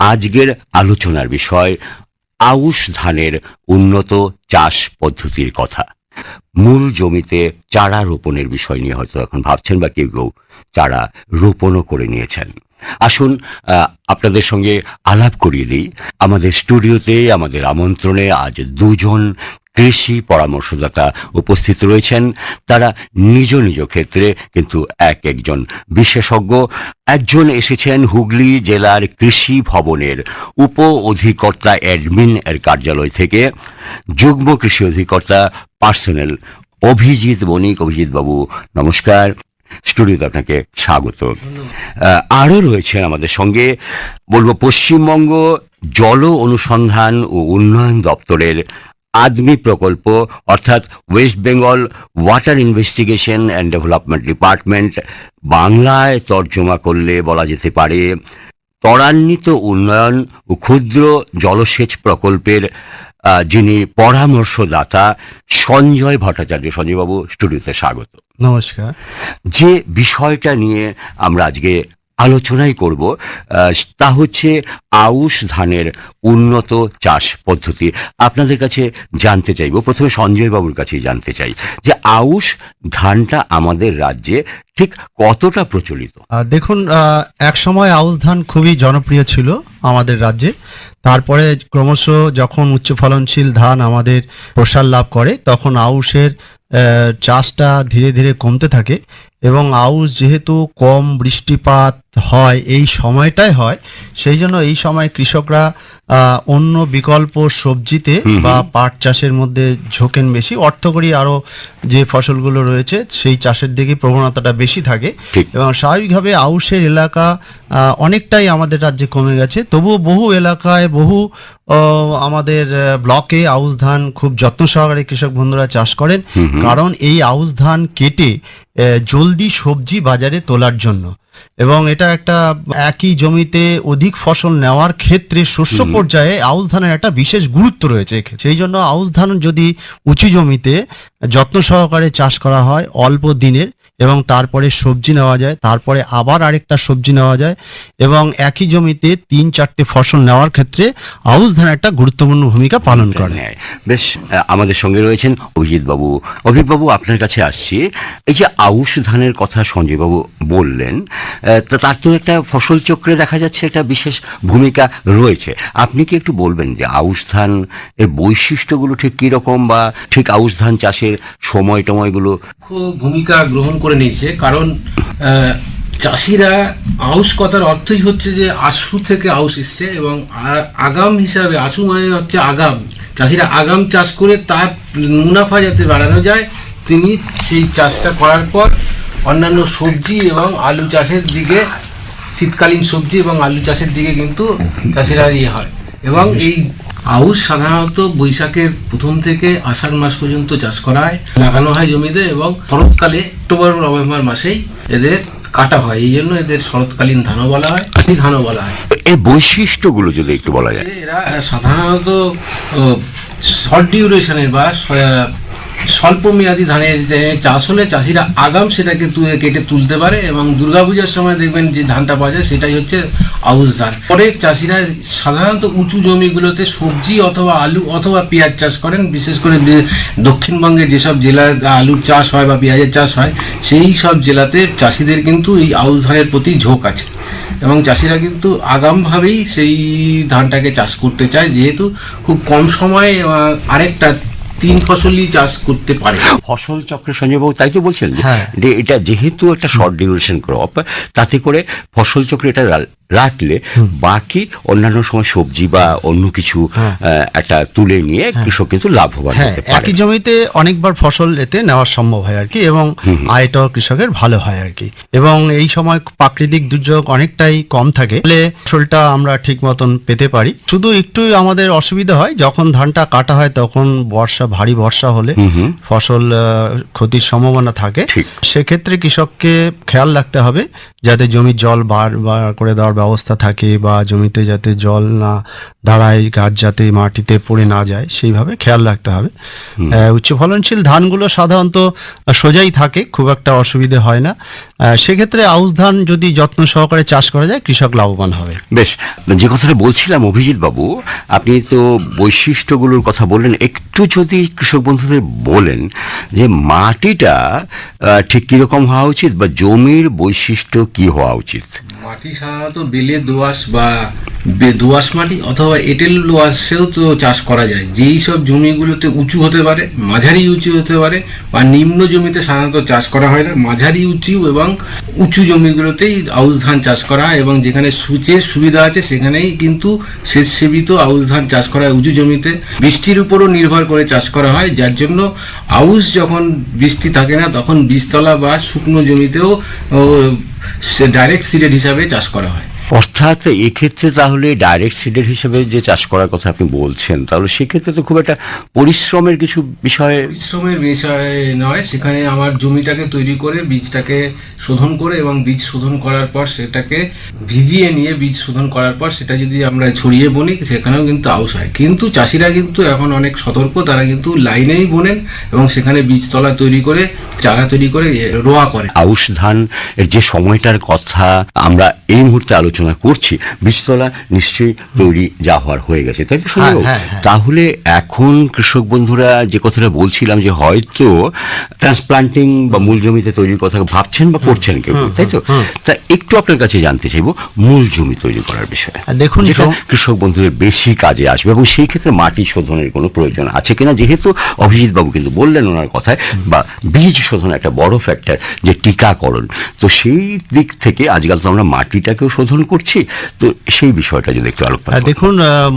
আজকের আলোচনার বিষয় আউশ ধানের উন্নত চাষ পদ্ধতির কথা। মূল জমিতে চারা রোপণের বিষয় নিয়ে হয়তো এখন ভাবছেন বা কেউ কেউ চারা রোপণও করে নিয়েছেন। আসুন আপনাদের সঙ্গে আলাপ করিয়ে দিই। আমাদের স্টুডিওতে, আমাদের আমন্ত্রণে আজ দুজন কৃষি পরামর্শদাতা উপস্থিত রয়েছেন। তারা নিজ নিজ ক্ষেত্রে কিন্তু এক একজন বিশেষজ্ঞ। একজন এসেছেন হুগলি জেলার কৃষি ভবনের উপ অধিকর্তা অ্যাডমিন এর কার্যালয় থেকে। যুগ্ম কৃষি অধিকর্তা পার্সোনাল অভিজিৎ বণিক। অভিজিৎ বাবু, নমস্কার। স্টুডিওতে আপনাকে স্বাগত। আরও রয়েছেন আমাদের সঙ্গে, বলব পশ্চিমবঙ্গ জল অনুসন্ধান ও উন্নয়ন দপ্তরের আদমি প্রকল্প অর্থাৎ west Bengal water investigation and development department বাংলায় তর্জমা করলে বলা যেতে পারে। ত্বরান্বিত উন্নয়ন ও ক্ষুদ্র জলসেচ প্রকল্পের যিনি পরামর্শদাতা সঞ্জয় ভট্টাচার্য। সঞ্জয়বাবু স্টুডিওতে স্বাগত। নমস্কার। যে বিষয়টা নিয়ে আমরা আজকে আলোচনাই করব তা হচ্ছে আউশ ধানের উন্নত চাষ পদ্ধতি। আপনাদের কাছে জানতে চাইব, প্রথমে সঞ্জয় বাবুর কাছেই জানতে চাই যে আউশ ধানটা আমাদের রাজ্যে ঠিক কতটা প্রচলিত? দেখুন এক সময় আউশ ধান খুবই জনপ্রিয় ছিল আমাদের রাজ্যে। তারপরে ক্রমশ যখন উচ্চ ফলনশীল ধান আমাদের প্রসার লাভ করে, তখন আউশের চাষটা ধীরে ধীরে কমতে থাকে এবং আউশ যেহেতু কম বৃষ্টিপাত হয় এই সময়টাই হয় সেই জন্য এই সময় কৃষকরা অন্য বিকল্প সবজিতে বা পাট চাষের মধ্যে ঝোঁকেন বেশি। অর্থকরী আরও যে ফসলগুলো রয়েছে সেই চাষের দিকে প্রবণতাটা বেশি থাকে। এবং স্বাভাবিকভাবে আউশের এলাকা অনেকটাই আমাদের রাজ্যে কমে গেছে। তবুও বহু এলাকায় বহু আমাদের ব্লকে আউশ ধান খুব যত্ন সহকারে কৃষক বন্ধুরা চাষ করেন। কারণ এই আউশ ধান কেটে জলদি সবজি বাজারে তোলার জন্য। এবং এটা একটা একই জমিতে অধিক ফসল নেওয়ার ক্ষেত্রে শস্য পর্যায়ে আউশ ধানের একটা বিশেষ গুরুত্ব রয়েছে সেই জন্য আউশ ধান যদি উঁচু জমিতে যত্ন সহকারে চাষ করা হয় অল্প দিনের এবং তারপরে সবজি নেওয়া যায় তারপরে আবার আরেকটা সবজি নেওয়া যায় এবং একই জমিতে তিন চারটে ফসল নেওয়ার ক্ষেত্রে আউশ ধান একটা গুরুত্বপূর্ণ ভূমিকা পালন করে। নেয়। বেশ আমাদের সঙ্গে রয়েছেন অভিজিৎ বাবু অভিজিৎ বাবু আপনার কাছে আসছি। এই যে আউশ ধানের কথা সঞ্জয় বাবু বললেন তার তো একটা ফসল চক্রে দেখা যাচ্ছে একটা বিশেষ ভূমিকা রয়েছে। আপনি কি একটু বলবেন যে আউশ ধান এর বৈশিষ্ট্যগুলো ঠিক কি রকম বা ঠিক আউশ ধান চাষের সময় টময়গুলো মুখ্য ভূমিকা গ্রহণ করে নিয়েছে। কারণ চাষিরা আউশ কথার অর্থই হচ্ছে যে আশু থেকে আউশ এসছে এবং আগাম হিসাবে, আশু মানে হচ্ছে আগাম। চাষিরা আগাম চাষ করে তার মুনাফা যাতে বাড়ানো যায়, তিনি সেই চাষটা করার পর অন্যান্য সবজি এবং আলু চাষের দিকে, শীতকালীন সবজি এবং আলু চাষের দিকে কিন্তু চাষিরা ইয়ে হয়। এবং এই আউশ সাধারণত বৈশাখের প্রথম থেকে আষাঢ় মাস পর্যন্ত চাষ করা হয়। লাগানো হয় জমিতে এবং শরৎকালে অক্টোবর নভেম্বর মাসেই এদের কাটা হয়। এই জন্য এদের শরৎকালীন ধানও বলা হয় ধানও বলা হয়। এর বৈশিষ্ট্যগুলো যদি একটু বলা যায়। এরা সাধারণত শর্ট ডিউরেশনের বা স- স্বল্প মেয়াদি ধানের যে চাষ হলে চাষিরা আগাম সেটাকে তুলে কেটে তুলতে পারে এবং দুর্গাপূজার সময় দেখবেন যে ধানটা পাওয়া যায় সেটাই হচ্ছে আউশ ধান। পরে চাষিরা সাধারণত উঁচু জমিগুলোতে সবজি অথবা আলু অথবা পেঁয়াজ চাষ করেন, বিশেষ করে দক্ষিণবঙ্গে যেসব জেলায় আলুর চাষ হয় বা পেঁয়াজের চাষ হয়, সেই সব জেলাতে চাষিদের কিন্তু এই আউশ ধানের প্রতি ঝোঁক আছে। এবং চাষিরা কিন্তু আগামভাবেই সেই ধানটাকে চাষ করতে চায়, যেহেতু খুব কম সময়ে আরেকটা তিন ফসলই চাষ করতে পারে ফসল চক্রে সঞ্জয়বাবু তাই তো বলছেন যে- হ্যাঁ। যে এটা যেহেতু একটা শর্ট ডিউরেশন ক্রপ তাতে করে ফসল চক্র এটা রাখলে বাকি অন্যান্য সময় সবজি বা অন্য কিছু হ্যাঁ। একটা তুলে নিয়ে কৃষক কিন্তু লাভবান হ্যাঁ হতে পারে। একই জমিতে অনেকবার ফসল এতে নেওয়া সম্ভব হয় আর কি এবং আয়টাও কৃষকের ভালো হয় আর কি। এবং এই সময় প্রাকৃতিক দুর্যোগ অনেকটাই কম থাকে ফলে ফসলটা আমরা ঠিক মতন পেতে পারি। শুধু একটু আমাদের অসুবিধা হয় যখন ধানটা কাটা হয় তখন বর্ষা ভারী বর্ষা হলে। ফসল ক্ষতির সম্ভাবনা থাকে। সেক্ষেত্রে কৃষককে খেয়াল রাখতে হবে যাতে জমির জল বার বার করে দেওয়ার ব্যবস্থা থাকে বা জমিতে যাতে জল না দাঁড়ায় গাছ যাতে মাটিতে পড়ে না যায় সেইভাবে খেয়াল রাখতে হবে। উচ্চ ফলনশীল ধানগুলো সাধারণত সোজাই থাকে খুব একটা অসুবিধে হয় না। সেক্ষেত্রে আউশ ধান যদি যত্ন সহকারে চাষ করা যায় কৃষক লাভবান হবে। বেশ যে কথাটা বলছিলাম অভিজিৎ বাবু আপনি তো বৈশিষ্ট্যগুলোর কথা বললেন। একটু যদি কৃষক বন্ধুদের বলেন যে মাটিটা ঠিক কীরকম হওয়া উচিত বা জমির বৈশিষ্ট্য কি হওয়া উচিত? মাটি সাধারণত বেলে দোআঁশ বা দোআঁশ মাটি অথবা এঁটেল দোআঁশেও তো চাষ করা যায়। যেই সব জমিগুলোতে উঁচু হতে পারে, মাঝারি উঁচু হতে পারে বা নিম্ন জমিতে সাধারণত চাষ করা হয় না, মাঝারি উঁচু এবং উঁচু জমিগুলোতেই আউশ ধান চাষ করা হয় এবং যেখানে সুচের সুবিধা আছে সেখানেই কিন্তু সেচ সেবিত আউশ ধান চাষ করা হয় উঁচু জমিতে। বৃষ্টির উপরও নির্ভর করে চাষ করা হয়, যার জন্য আউশ যখন বৃষ্টি থাকে না, তখন বীজতলা বা শুকনো জমিতেও ডাইরেক্ট সিডেড হিসাবে চাষ করা হয়। অর্থাৎ এক্ষেত্রে তাহলে ডাইরেক্ট সিডের হিসেবে যে চাষ করার কথা আপনি বলছেন তাহলে সেক্ষেত্রে তো খুব একটা পরিশ্রমের কিছু বিষয় পরিশ্রমের বিষয় নয় সেখানে আমার জমিটাকে তৈরি করে বীজটাকে শোধন করে এবং বীজ শোধন করার পর সেটাকে ভিজিয়ে নিয়ে বীজ শোধন করার পর সেটা যদি আমরা ছড়িয়ে বনি সেখানেও কিন্তু আউস হয়। কিন্তু চাষিরা কিন্তু এখন অনেক সতর্ক তারা কিন্তু লাইনেই বোনেন এবং সেখানে বীজতলা তৈরি করে চারা তৈরি করে রোয়া করে। আউশ ধান যে সময়টার কথা আমরা এই মুহূর্তে আলোচনা করছি বীজতলা নিশ্চয়ই তৈরি যা হওয়ার হয়ে গেছে তাই তো বাবু? হ্যাঁ, হ্যাঁ। তাহলে এখন কৃষক বন্ধুরা যে কথাটা বলছিলাম যে হয়তো ট্রান্সপ্লান্টিং বা মূল জমিতে তৈরির কথা ভাবছেন বা করছেন কেউ তাই তো? তা একটু আপনার কাছে জানতে চাইব মূল জমি তৈরি করার বিষয়ে। দেখুন যেটা কৃষক বন্ধুদের বেশি কাজে আসবে এবং সেই ক্ষেত্রে মাটি শোধনের কোনো প্রয়োজন আছে কিনা? যেহেতু অভিজিৎ বাবু কিন্তু বললেন ওনার কথায় বা বীজ শোধন একটা বড় ফ্যাক্টর যে টিকাকরণ। তো সেই দিক থেকে আজকাল তো আমরা মাটিটাকেও শোধন করছি। তো সেই বিষয়টা যদি একটু আলোকপাত দেখুন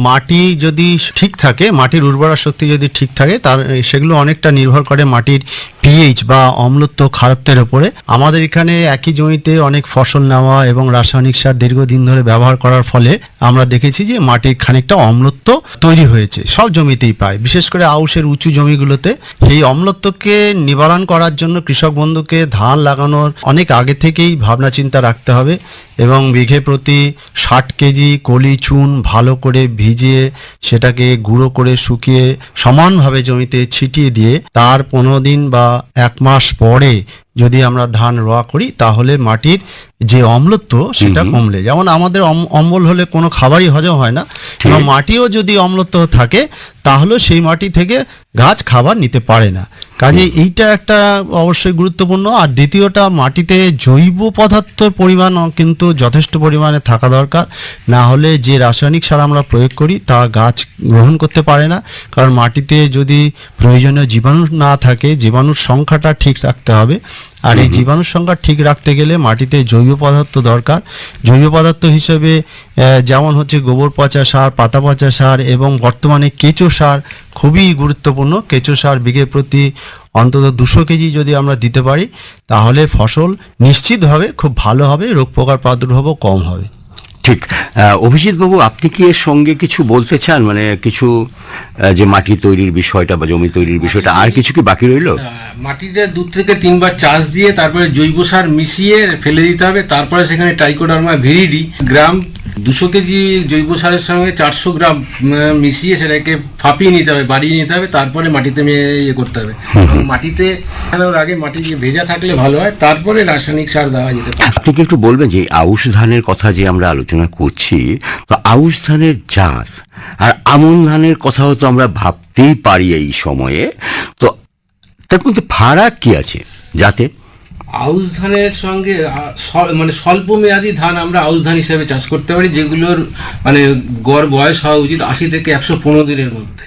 মাটি যদি ঠিক থাকে মাটির উর্বরা শক্তি যদি ঠিক থাকে তার সেগুলো অনেকটা নির্ভর করে মাটির পিএইচ বা অম্লত্ব খারত্বের উপরে আমাদের এখানে একই জমিতে অনেক ফসল নেওয়া এবং রাসায়নিক সার দীর্ঘদিন ধরে ব্যবহার করার ফলে আমরা দেখেছি যে মাটির খানিকটা অম্লত্ব তৈরি হয়েছে। সব জমিতেই পায় বিশেষ করে আউশের উঁচু জমিগুলোতে এই অম্লত্বকে নিবারণ করার জন্য কৃষক বন্ধুকে ধান লাগানোর অনেক আগে থেকেই ভাবনা চিন্তা রাখতে হবে এবং বিঘে প্রতি ষাট কেজি কলি চুন ভালো করে ভিজিয়ে সেটাকে গুঁড়ো করে শুকিয়ে সমানভাবে জমিতে ছিটিয়ে দিয়ে তার পনেরো দিন বা এক মাস পরে যদি আমরা ধান রোয়া করি তাহলে মাটির যে অম্লত্ব সেটা কমলে। যেমন আমাদের অম- অম্বল হলে কোনো খাবারই হজম হয় না এবং মাটিও যদি অম্লত্ব থাকে তাহলে সেই মাটি থেকে গাছ খাবার নিতে পারে না। কাজে এইটা একটা অবশ্যই গুরুত্বপূর্ণ। আর দ্বিতীয়টা, মাটিতে জৈব পদার্থের পরিমাণ কিন্তু যথেষ্ট পরিমাণে থাকা দরকার। না হলে যে রাসায়নিক সার আমরা প্রয়োগ করি, তা গাছ গ্রহণ করতে পারে না। কারণ মাটিতে যদি প্রয়োজনীয় জীবাণু না থাকে, জীবাণুর সংখ্যাটা ঠিক রাখতে হবে। আর এই জীবাণুর সংখ্যা ঠিক রাখতে গেলে মাটিতে জৈব পদার্থ দরকার। জৈব পদার্থ হিসেবে যেমন হচ্ছে গোবর পচা সার পাতা পচা সার এবং বর্তমানে কেঁচো সার খুবই গুরুত্বপূর্ণ। কেঁচো সার বিঘে প্রতি অন্তত দুশো কেজি যদি আমরা দিতে পারি তাহলে ফসল নিশ্চিতভাবে খুব ভালো হবে রোগ পোকার প্রাদুর্ভাবও কম হবে। ঠিক। অভিজিৎ বাবু, আপনি কি এর সঙ্গে কিছু বলতে চান? মানে কিছু যে মাটি তৈরির বিষয়টা বা জমি তৈরির বিষয়টা, আর কিছু কি বাকি রইল? মাটিতে দু থেকে তিনবার চাষ দিয়ে তারপরে জৈব সার মিশিয়ে ফেলে দিতে হবে, তারপরে সেখানে টাইকোডার্মা ভিরিডি গ্রাম দুশো কেজি জৈব সারের সঙ্গে চারশো গ্রাম মিশিয়ে সেটাকে ফাঁপিয়ে নিতে হবে বাড়িয়ে নিতে হবে তারপরে মাটিতে ইয়ে করতে হবে। মাটিতে ফেলার আগে মাটি ভেজা থাকলে ভালো হয় তারপরে রাসায়নিক সার দেওয়া যেতে পারে। আপনি কি একটু বলবেন যে আউশ ধানের কথা যে আমরা আলোচনা করছি তো আউশ ধানের জাত আর আমন ধানের কথাও তো আমরা ভাবতেই পারি এই সময়ে তো তার মধ্যে ফারাক কি আছে যাতে আউশ ধানের সঙ্গে মানে স্বল্প মেয়াদি ধান আমরা আউশ ধান হিসাবে চাষ করতে পারি যেগুলোর মানে গড় বয়স হওয়া উচিত আশি থেকে একশো পনেরো দিনের মধ্যে।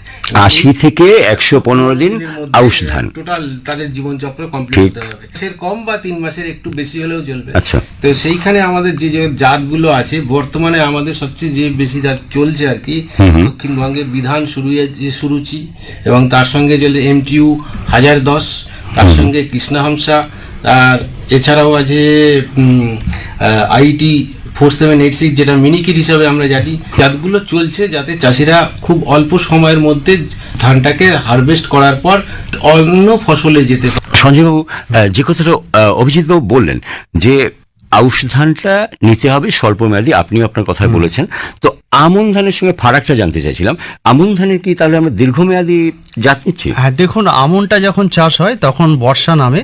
আশি থেকে একশো পনেরো দিন আউশ ধান। টোটাল তাদের জীবনচক্র কমপ্লিট। হতে হবে। মাসের কম বা তিন মাসের একটু বেশি হলেও চলবে। আচ্ছা। তো সেইখানে আমাদের যে যে জাতগুলো আছে বর্তমানে আমাদের সবচেয়ে যে বেশি জাত চলছে আর কি দক্ষিণবঙ্গে বিধান শুরু যে সুরুচি এবং তার সঙ্গে চলছে এমটিউ হাজার দশ তার সঙ্গে কৃষ্ণাহামসা আর এছাড়াও আছে IT four seven eight six যেটা মিনিকিট হিসাবে আমরা জানি জাতগুলো চলছে যাতে চাষিরা খুব অল্প সময়ের মধ্যে ধানটাকে হারভেস্ট করার পর অন্য ফসলে যেতে পারে। সঞ্জয়বাবু যে কথাটা অভিজিৎবাবু বললেন যে আউশ ধানটা নিতে হবে স্বল্প মেয়াদি আপনিও আপনার কথায় বলেছেন। তো আমন ধানের সঙ্গে ফারাকটা জানতে চাইছিলাম। আমন ধানের কি তাহলে আমরা দীর্ঘমেয়াদী জাত নিচ্ছি? হ্যাঁ দেখুন, আমনটা যখন চাষ হয়, তখন বর্ষা নামে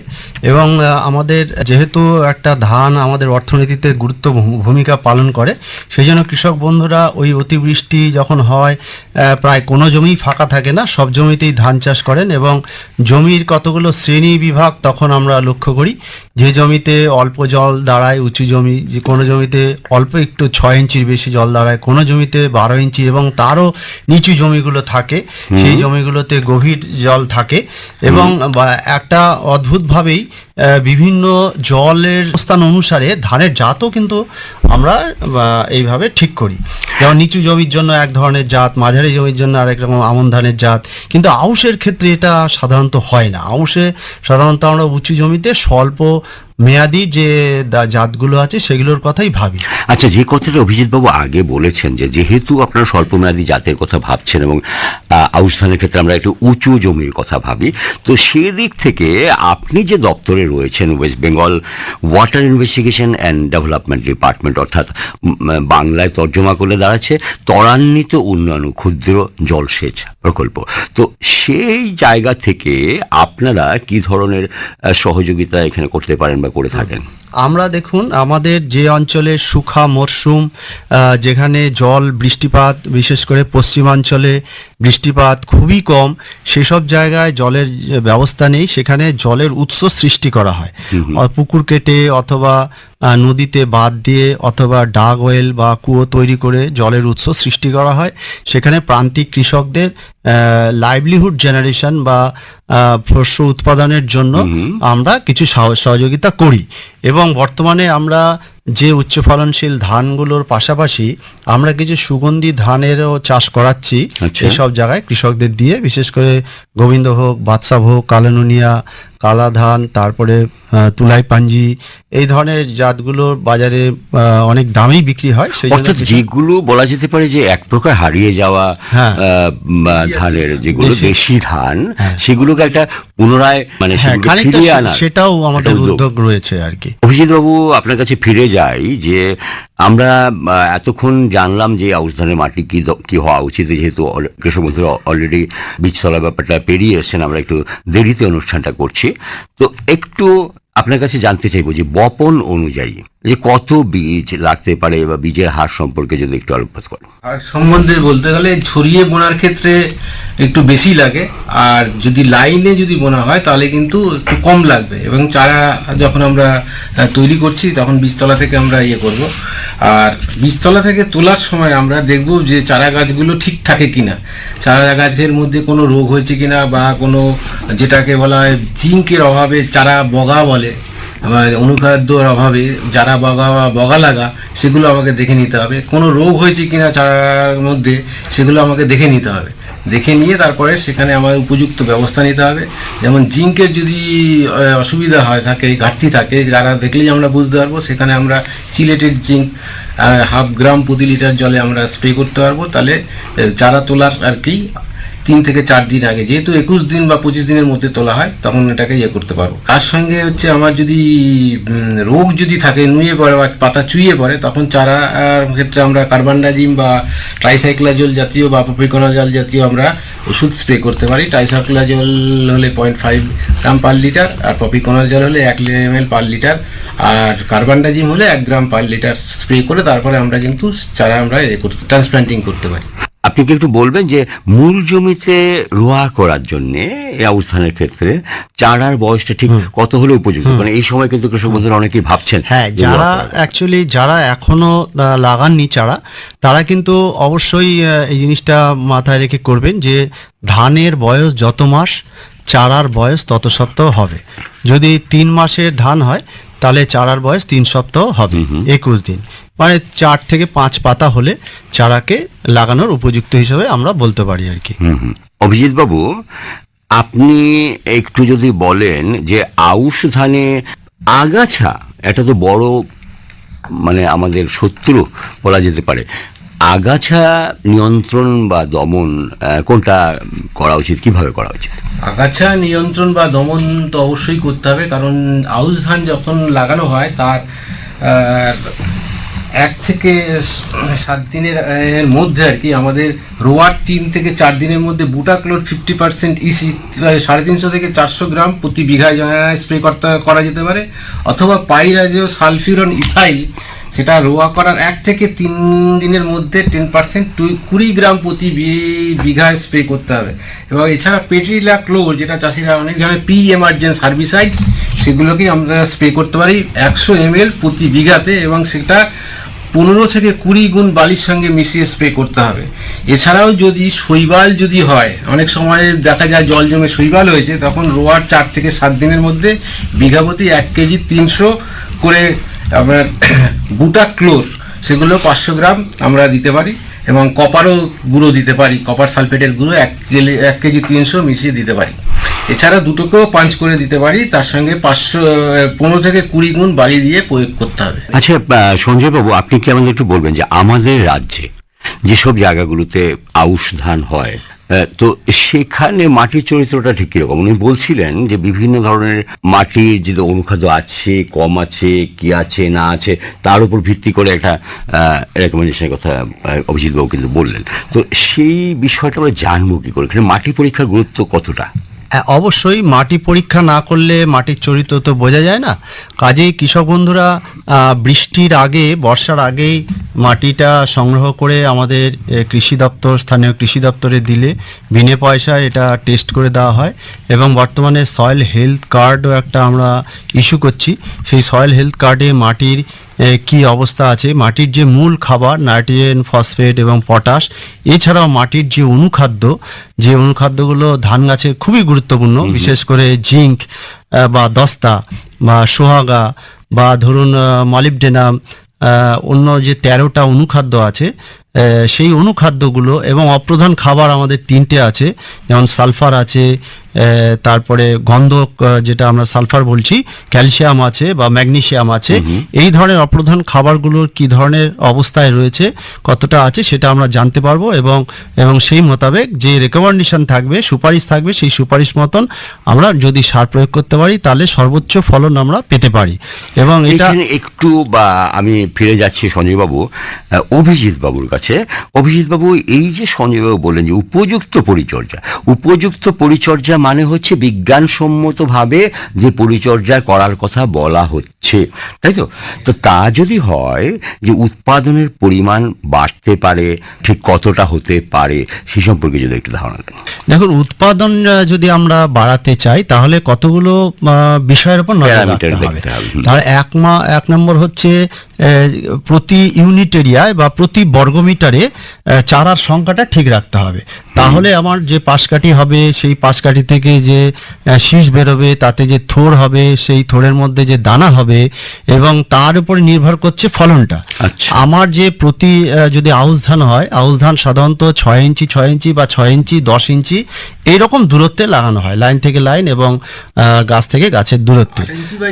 এবং আমাদের যেহেতু একটা ধান আমাদের অর্থনীতিতে গুরুত্ব ভূমিকা পালন করে সেই জন্য কৃষক বন্ধুরা ওই অতিবৃষ্টি যখন হয় প্রায় কোনো জমি ফাঁকা থাকে না, সব জমিতেই ধান চাষ করেন এবং জমির কতগুলো শ্রেণি বিভাগ তখন আমরা লক্ষ্য করি, যে জমিতে অল্প জল দাঁড়ায়, উঁচু জমি, যে কোনো জমিতে অল্প একটু ছয় ইঞ্চির বেশি জল দাঁড়ায়, কোনো জমিতে বারো ইঞ্চি এবং তারও নিচু জমিগুলো থাকে সেই জমিগুলোতে গভীর জল থাকে এবং একটা অদ্ভুতভাবেই বিভিন্ন জলের অবস্থান অনুসারে ধানের জাতও কিন্তু আমরা এইভাবে ঠিক করি। যেমন নিচু জমির জন্য এক ধরনের জাত, মাঝারি জমির জন্য আরেক রকম আমন ধানের জাত। কিন্তু আউশের ক্ষেত্রে এটা সাধারণত হয় না। আউশে সাধারণত আমরা উঁচু জমিতে স্বল্প মেয়াদি যে জাতগুলো আছে, সেগুলোর কথাই ভাবি। আচ্ছা যে কথাটা অভিজিৎ বাবু আগে বলেছেন যে যেহেতু আপনারা স্বল্পমেয়াদী জাতের কথা ভাবছেন এবং আউশ ধানের ক্ষেত্রে আমরা একটু উঁচু জমির কথা ভাবি, তো সেদিক থেকে আপনি যে দপ্তরে রয়েছেন west Bengal water investigation and development department অর্থাৎ বাংলায় তর্জমা করে দাঁড়াচ্ছে ত্বরান্বিত উন্নয়ন ক্ষুদ্র জলসেচ প্রকল্প। তো সেই জায়গা থেকে আপনারা কি ধরনের সহযোগিতা এখানে করতে পারেন বা করে থাকেন? আমরা দেখুন আমাদের যে অঞ্চলে সুখা মরশুম যেখানে জল বৃষ্টিপাত বিশেষ করে পশ্চিমাঞ্চলে বৃষ্টিপাত খুবই কম সেসব জায়গায় জলের ব্যবস্থা নেই সেখানে জলের উৎস সৃষ্টি করা হয়। পুকুর কেটে অথবা নদীতে বাদ দিয়ে অথবা ডাগ ওয়েল বা কুয়ো তৈরি করে জলের উৎস সৃষ্টি করা হয়। সেখানে প্রান্তিক কৃষকদের লাইভলিহুড জেনারেশন বা শস্য উৎপাদনের জন্য আমরা কিছু সহযোগিতা করি। এবং বর্তমানে আমরা যে উচ্চ ফলনশীল ধানগুলোর পাশাপাশি আমরা কিছু সুগন্ধি ধানেরও চাষ করাচ্ছি আচ্ছা। এসব জায়গায় কৃষকদের দিয়ে বিশেষ করে গোবিন্দ হোক বাদশাহ হোক কালানুনিয়া কালা ধান তারপরে তুলাই পাঞ্জি এই ধরনের জাতগুলোর বাজারে আহ, অনেক দামেই বিক্রি হয় সেই জন্য অর্থাৎ যেগুলো বলা যেতে পারে যে এক প্রকার হারিয়ে যাওয়া হ্যাঁ। আহ, ধানের যেগুলো দেশি। ধান হ্যাঁ। সেগুলোকে একটা পুনরায় মানে হ্যাঁ সেটাও আমাদের উদ্যোগ। উদ্যোগ রয়েছে আর কি অভিজিৎ বাবু আপনার কাছে ফিরে যাই যে আমরা এতক্ষণ জানলাম যে আউশ ধানের মাটি কি কি হওয়া উচিত, যেহেতু কৃষক বন্ধুরা অলরেডি বীজতলা ব্যাপারটা পেরিয়ে এসেছেন, আমরা একটু দেরিতে অনুষ্ঠানটা করছি। তো একটু আপনার কাছে জানতে চাইব যে বপন অনুযায়ী যে কত বীজ লাগতে পারে বা বীজের হার সম্পর্কে যদি একটু আলোকপাত করেন আর সম্বন্ধে বলতে গেলে ছড়িয়ে বোনার ক্ষেত্রে একটু বেশি লাগে, আর যদি লাইনে যদি বোনা হয় তাহলে কিন্তু একটু কম লাগবে এবং চারা যখন আমরা তৈরি করছি তখন বীজতলা থেকে আমরা ইয়ে করব। আর বীজতলা থেকে তোলার সময় আমরা দেখব যে চারা গাছগুলো ঠিক থাকে কিনা। চারা গাছের মধ্যে কোনো রোগ হয়েছে কিনা বা কোনো যেটাকে বলা হয় জিঙ্কের অভাবে চারা বগা বলে অনুখাদ্যর অভাবে যারা বগা বা বগা লাগা, সেগুলো আমাকে দেখে নিতে হবে। কোনো রোগ হয়েছে কিনা চারার মধ্যে, সেগুলো আমাকে দেখে নিতে হবে। দেখে নিয়ে তারপরে সেখানে আমার উপযুক্ত ব্যবস্থা নিতে হবে। যেমন জিঙ্কের যদি অসুবিধা হয়, থাকে, ঘাটতি থাকে, যারা দেখলেই আমরা বুঝতে পারব, সেখানে আমরা চিলেটেড জিঙ্ক হাফ গ্রাম প্রতি লিটার জলে আমরা স্প্রে করতে পারব। তাহলে চারা তোলার আর কি তিন থেকে চার দিন আগে যেহেতু একুশ দিন বা পঁচিশ দিনের মধ্যে তোলা হয় তখন এটাকে ইয়ে করতে পারব তার সঙ্গে হচ্ছে আমার যদি রোগ যদি থাকে নুয়ে পড়ে বা পাতা চুইয়ে পড়ে তখন চারা আহ, ক্ষেত্রে আমরা কার্বানডাজিম বা ট্রাইসাইক্লাজল জাতীয় বা পপিকোনাজল জাতীয় আমরা ওষুধ স্প্রে করতে পারি। ট্রাইসাইক্লাজল হলে point five gram per litre আর পপিকোনাজল হলে এক এম এল পার লিটার আর কার্বানডাজিম হলে এক গ্রাম পার লিটার স্প্রে করে তারপরে আমরা কিন্তু চারা আমরা ইয়ে করতে ট্রান্সপ্লান্টিং করতে পারি। আপনি কি একটু বলবেন যে মূল জমিতে রোয়া করার জন্য এই অবস্থানের ক্ষেত্রে চারার বয়সটা ঠিক কত হলে উপযুক্ত মানে এই সময় কিন্তু কৃষক বন্ধুরা অনেকেই ভাবছেন হ্যাঁ যারা। অ্যাকচুয়ালি যারা এখনও লাগাননি চারা তারা কিন্তু অবশ্যই এই জিনিসটা মাথায় রেখে করবেন যে ধানের বয়স যত মাস চারার বয়স তত সপ্তাহ হবে। যদি তিন মাসের ধান হয় তাহলে চারার বয়স তিন সপ্তাহ হবে একুশ দিন। মানে চার থেকে পাঁচ পাতা হলে চারাকে লাগানোর উপযুক্ত হিসেবে আমরা বলতে পারি আর কি। অভিজিৎ বাবু আপনি একটু যদি বলেন যে আউশ ধানে আগাছা এটা তো বড় মানে আমাদের শত্রু বলা যেতে পারে আগাছা নিয়ন্ত্রণ বা দমন কোনটা করা উচিত, কীভাবে করা উচিত? আগাছা নিয়ন্ত্রণ বা দমন তো অবশ্যই করতে হবে, কারণ আউশ ধান যখন লাগানো হয়, তার এক থেকে সাত দিনের মধ্যে আর কি আমাদের রোয়ার তিন থেকে চার দিনের মধ্যে বুটাক্লোর ফিফটি পার্সেন্ট ইসি সাড়ে তিনশো থেকে চারশো গ্রাম প্রতি বিঘায় স্প্রে করতে, করা যেতে পারে। অথবা পাইরাজেও সালফিউরন ইথাইল, সেটা রোয়া করার এক থেকে তিন দিনের মধ্যে টেন পার্সেন্ট কুড়ি গ্রাম প্রতি বিঘায় স্প্রে করতে হবে। এবং এছাড়া পেট্রিলা ক্লোর যেটা চাষিরা অনেক জানে পি এমার্জেন্স হার্বিসাইড সেগুলোকে আমরা স্প্রে করতে পারি একশো এম প্রতি বিঘাতে এবং সেটা পনেরো থেকে কুড়ি গুণ বালির সঙ্গে মিশিয়ে স্প্রে করতে হবে। এছাড়াও যদি শৈবাল যদি হয়, অনেক সময় দেখা যায় জল জমে শৈবাল হয়েছে, তখন রোয়ার চার থেকে সাত দিনের মধ্যে বিঘাপতি এক কেজি তিনশো করে আপনার বুটা ক্লোর সেগুলো পাঁচশো গ্রাম আমরা দিতে পারি এবং কপারও গুঁড়ো দিতে পারি। কপার সালফেটের গুঁড়ো এক কেজি এক কেজি তিনশো মিশিয়ে দিতে পারি। এছাড়া দুটোকেও পাঞ্চ করে দিতে পারি, তার সঙ্গে পাঁচশো পনেরো থেকে কুড়ি গুণ বালি দিয়ে প্রয়োগ করতে হবে। আচ্ছা সঞ্জয়বাবু, আপনি কি আমাদের একটু বলবেন যে আমাদের রাজ্যে যেসব জায়গাগুলোতে আউশ ধান হয় তো সেখানে মাটির চরিত্রটা ঠিক কীরকম? উনি বলছিলেন যে বিভিন্ন ধরনের মাটির যে অনুখাদ্য আছে, কম আছে, কি আছে, না আছে, তার উপর ভিত্তি করে একটা রেকমেন্ডেশনের কথা অভিজিৎ বাবু কিন্তু বললেন। তো সেই বিষয়টা আমরা জানব কি করে? এখানে মাটি পরীক্ষার গুরুত্ব কতটা? অবশ্যই মাটি পরীক্ষা না করলে মাটির চরিত্র তো বোঝা যায় না। কাজেই কৃষক বন্ধুরা বৃষ্টির আগে, বর্ষার আগেই মাটিটা সংগ্রহ করে আমাদের কৃষি দপ্তর, স্থানীয় কৃষি দপ্তরে দিলে বিনে পয়সায় এটা টেস্ট করে দেওয়া হয় এবং বর্তমানে সয়েল হেলথ কার্ডও একটা আমরা ইস্যু করছি। সেই সয়েল হেলথ কার্ডে মাটির কি অবস্থা আছে? মাটির যে মূল খাবার নাইট্রোজেন ফসফেট এবং পটাশ এছাড়াও মাটির যে অনুখাদ্য যে অনুখাদ্যগুলো ধান গাছের খুবই গুরুত্বপূর্ণ বিশেষ করে জিঙ্ক বা দস্তা বা সোহাগা বা ধরুন মলিবডেনাম অন্য যে তেরোটা অনুখাদ্য আছে সেই অনুখাদ্যগুলো এবং অপ্রধান খাবার আমাদের তিনটে আছে যেমন সালফার আছে তারপরে গন্ধক যেটা আমরা সালফার বলছি ক্যালসিয়াম আছে বা ম্যাগনেশিয়াম আছে এই ধরনের অপ্রধান খাবারগুলোর কি ধরনের অবস্থায় রয়েছে কতটা আছে সেটা আমরা জানতে পারব এবং এবং সেই মোতাবেক যে রেকমেন্ডেশন থাকবে সুপারিশ থাকবে সেই সুপারিশ মতন আমরা যদি সার প্রয়োগ করতে পারি তাহলে সর্বোচ্চ ফলন আমরা পেতে পারি। এবং এটা একটু বা আমি ফিরে যাচ্ছি সঞ্জয়বাবু অভিজিৎ বাবুর কাছে। অভিজিৎ বাবু এই যে সঞ্জয়বাবু বলেন যে উপযুক্ত পরিচর্যা উপযুক্ত পরিচর্যা মানে হচ্ছে বিজ্ঞানসম্মতভাবে যে পরিচর্যা করার কথা বলা হচ্ছে। তাই তো? তো তা যদি হয় যে উৎপাদনের পরিমাণ বাড়তে পারে ঠিক কতটা হতে পারে সে সম্পর্কে যদি একটু ধারণা দেন। দেখুন উৎপাদন যদি আমরা বাড়াতে চাই তাহলে কতগুলো বিষয়ের উপর নজর রাখতে হবে। তার এক মা এক নম্বর হচ্ছে প্রতি ইউনিট এরিয়ায় বা প্রতি বর্গমিটারে চারার সংখ্যাটা ঠিক রাখতে হবে তাহলে আমার যে পাশকাঠি হবে সেই পাশকাঠি থেকে যে শীষ বেরোবে তাতে যে থোড় হবে সেই থোড়ের মধ্যে যে দানা হবে এবং তার উপরে নির্ভর করছে ফলনটা আচ্ছা। আমার যে প্রতি যদি আউশ ধান হয় আউশ ধান সাধারণত ছয় ইঞ্চি ছয় ইঞ্চি বা ছয় ইঞ্চি দশ ইঞ্চি এইরকম দূরত্বে লাগানো হয় লাইন থেকে লাইন এবং আহ, গাছ থেকে গাছের দূরত্বে।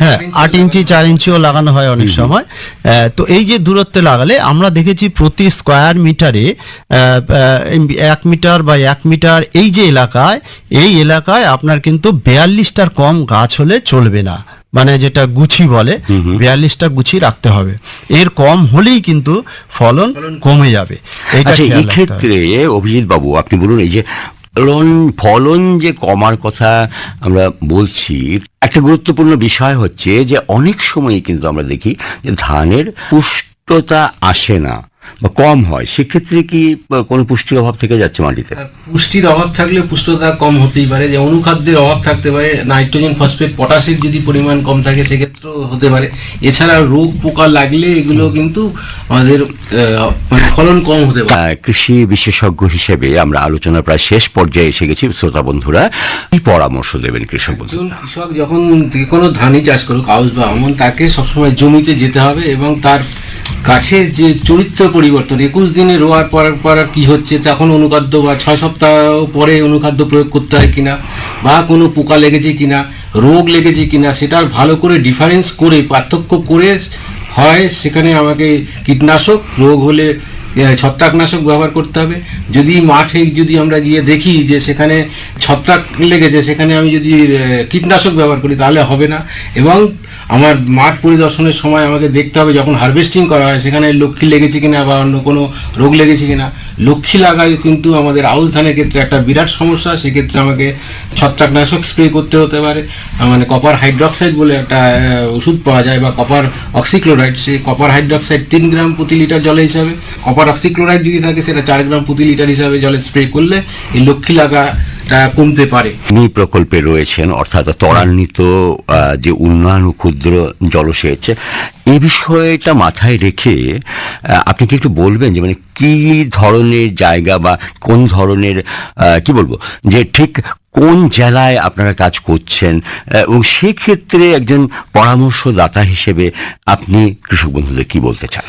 হ্যাঁ আট ইঞ্চি চার ইঞ্চিও লাগানো হয় অনেক সময়। আহ, তো এই যে দূরত্বে লাগালে আমরা দেখেছি প্রতি স্কোয়ার মিটারে এক মিটার বা এক মিটার এই যে এলাকায় এই এলাকায় আপনার কিন্তু বিয়াল্লিশটার কম গাছ হলে চলবে না। মানে যেটা গুছি বলে বিয়াল্লিশটা গুছি রাখতে হবে। এর কম হলেই কিন্তু ফলন কমে যাবে। আচ্ছা এই ক্ষেত্রে অভিজিৎ বাবু আপনি বলুন এই যে ফলন ফলন যে কমার কথা আমরা বলছি, একটা গুরুত্বপূর্ণ বিষয় হচ্ছে যে অনেক সময় কিন্তু আমরা দেখি যে ধানের পুষ্টতা আসে না। বা কম হয় সেক্ষেত্রে কি কোনো পুষ্টির অভাব থেকে যাচ্ছে মাটিতে? পুষ্টির অভাব থাকলে পুষ্টতা কম হতেই পারে যে অনুখাদ্যের অভাব থাকতে পারে নাইট্রোজেন ফসফেট পটাশের যদি পরিমাণ কম থাকে সেক্ষেত্রেও হতে পারে। এছাড়া রোগ পোকা লাগলে এগুলো কিন্তু আমাদের মানে ফলন কম হতে পারে। কৃষি বিশেষজ্ঞ হিসেবে আমরা আলোচনার প্রায় শেষ পর্যায়ে এসে গেছি। শ্রোতা বন্ধুরা কি পরামর্শ দেবেন কৃষক বন্ধু? কৃষক যখন যে কোনো ধানই চাষ করুক আউশ বা আমন তাকে সবসময় জমিতে যেতে হবে এবং তার গাছের যে চরিত্র পরিবর্তন, একুশ দিনে রোয়ার পর পর কি হচ্ছে, তখন অনুখাদ্য বা ছয় সপ্তাহ পরে অনুখাদ্য প্রয়োগ করতে হয় কিনা, বা কোনো পোকা লেগেছে কিনা, রোগ লেগেছে কিনা, সেটার ভালো করে ডিফারেন্স করে, পার্থক্য করে হয়, সেখানে আমাকে কীটনাশক, রোগ হলে ছত্রাকনাশক ব্যবহার করতে হবে। যদি মাঠে যদি আমরা গিয়ে দেখি যে সেখানে ছত্রাক লেগেছে, সেখানে আমি যদি কীটনাশক ব্যবহার করি, তাহলে হবে না। এবং আমার মাঠ পরিদর্শনের সময় আমাকে দেখতে হবে যখন হারভেস্টিং করা হয়, সেখানে লক্ষ্মী লেগেছে কিনা বা অন্য কোনো রোগ লেগেছে কিনা। লক্ষ্মী লাগায় কিন্তু আমাদের আউশ ধানের ক্ষেত্রে একটা বিরাট সমস্যা, সেক্ষেত্রে আমাকে ছত্রাকনাশক স্প্রে করতে হতে পারে। মানে কপার হাইড্রক্সাইড বলে একটা ওষুধ পাওয়া যায় বা কপার অক্সিক্লোরাইড সেই কপার হাইড্রক্সাইড তিন গ্রাম প্রতি লিটার জলে হিসাবে। কপার অক্সিক্লোরাইড যদি থাকে, সেটা চার গ্রাম প্রতি লিটার হিসাবে জলে স্প্রে করলে এই লক্ষ্মী লাগাটা কমতে পারে। নি প্রকল্পে রয়েছেন, অর্থাৎ ত্বরান্বিত যে উন্নয়ন ও ক্ষুদ্র জলসেচ এই বিষয়টা মাথায় রেখে আপনি কি একটু বলবেন যে মানে কি ধরনের জায়গা বা কোন ধরনের কি বলব, যে ঠিক কোন জেলায় আপনারা কাজ করছেন এবং সেক্ষেত্রে একজন পরামর্শদাতা হিসেবে আপনি কৃষক বন্ধুদের কি বলতে চান?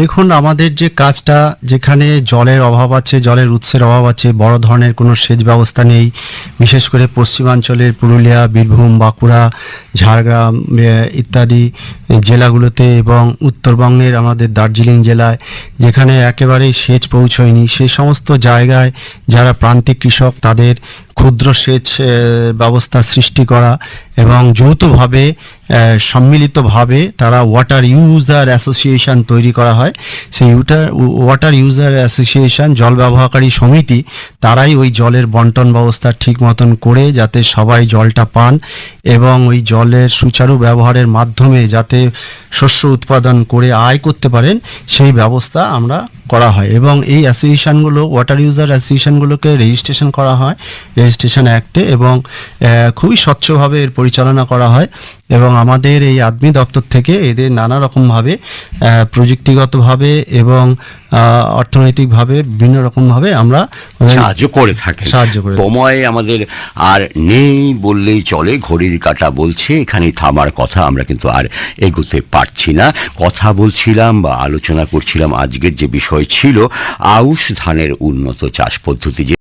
দেখুন, আমাদের যে কাজটা, যেখানে জলের অভাব আছে, জলের উৎসের অভাব আছে, বড় ধরনের কোনো সেচ ব্যবস্থা নেই, বিশেষ করে পশ্চিমাঞ্চলের পুরুলিয়া, বীরভূম, বাঁকুড়া, ঝাড়গ্রাম ইত্যাদি জেলাগুলোতে এবং উত্তরবঙ্গের আমাদের দার্জিলিং জেলায়, যেখানে একেবারেই সেচ পৌঁছয়নি সেই সমস্ত জায়গায় যারা প্রান্তিক কৃষক, তাদের ক্ষুদ্র সেচ ব্যবস্থা সৃষ্টি করা এবং যৌথভাবে সম্মিলিতভাবে তারা ওয়াটার ইউজার অ্যাসোসিয়েশন তৈরি করা হয়। সেই ওয়াটার ইউজার অ্যাসোসিয়েশন জল ব্যবহারকারী সমিতি, তারাই ওই জলের বন্টন ব্যবস্থা ঠিক মতন করে যাতে সবাই জলটা পান এবং ওই জলের সুচারু ব্যবহারের মাধ্যমে যাতে শস্য উৎপাদন করে আয় করতে পারেন, সেই ব্যবস্থা আমরা করা হয়। এবং এই অ্যাসোসিয়েশনগুলো ওয়াটার ইউজার অ্যাসোসিয়েশনগুলোকে রেজিস্ট্রেশন করা হয়। রেজিস্ট্রেশন অ্যাক্টে এবং খুবই স্বচ্ছভাবে এর পরিচালনা করা হয় এবং আমাদের এই আদমি দপ্তর থেকে এদের নানা রকমভাবে প্রযুক্তিগতভাবে এবং অর্থনৈতিকভাবে বিভিন্ন রকমভাবে আমরা সাহায্য করে থাকে সাহায্য করে সময় আমাদের আর নেই বললেই চলে ঘড়ির কাটা বলছে এখানে থামার কথা আমরা কিন্তু আর এগোতে পারছি না। কথা বলছিলাম বা আলোচনা করছিলাম আজকের যে বিষয় ছিল আউশ ধানের উন্নত চাষ পদ্ধতি যে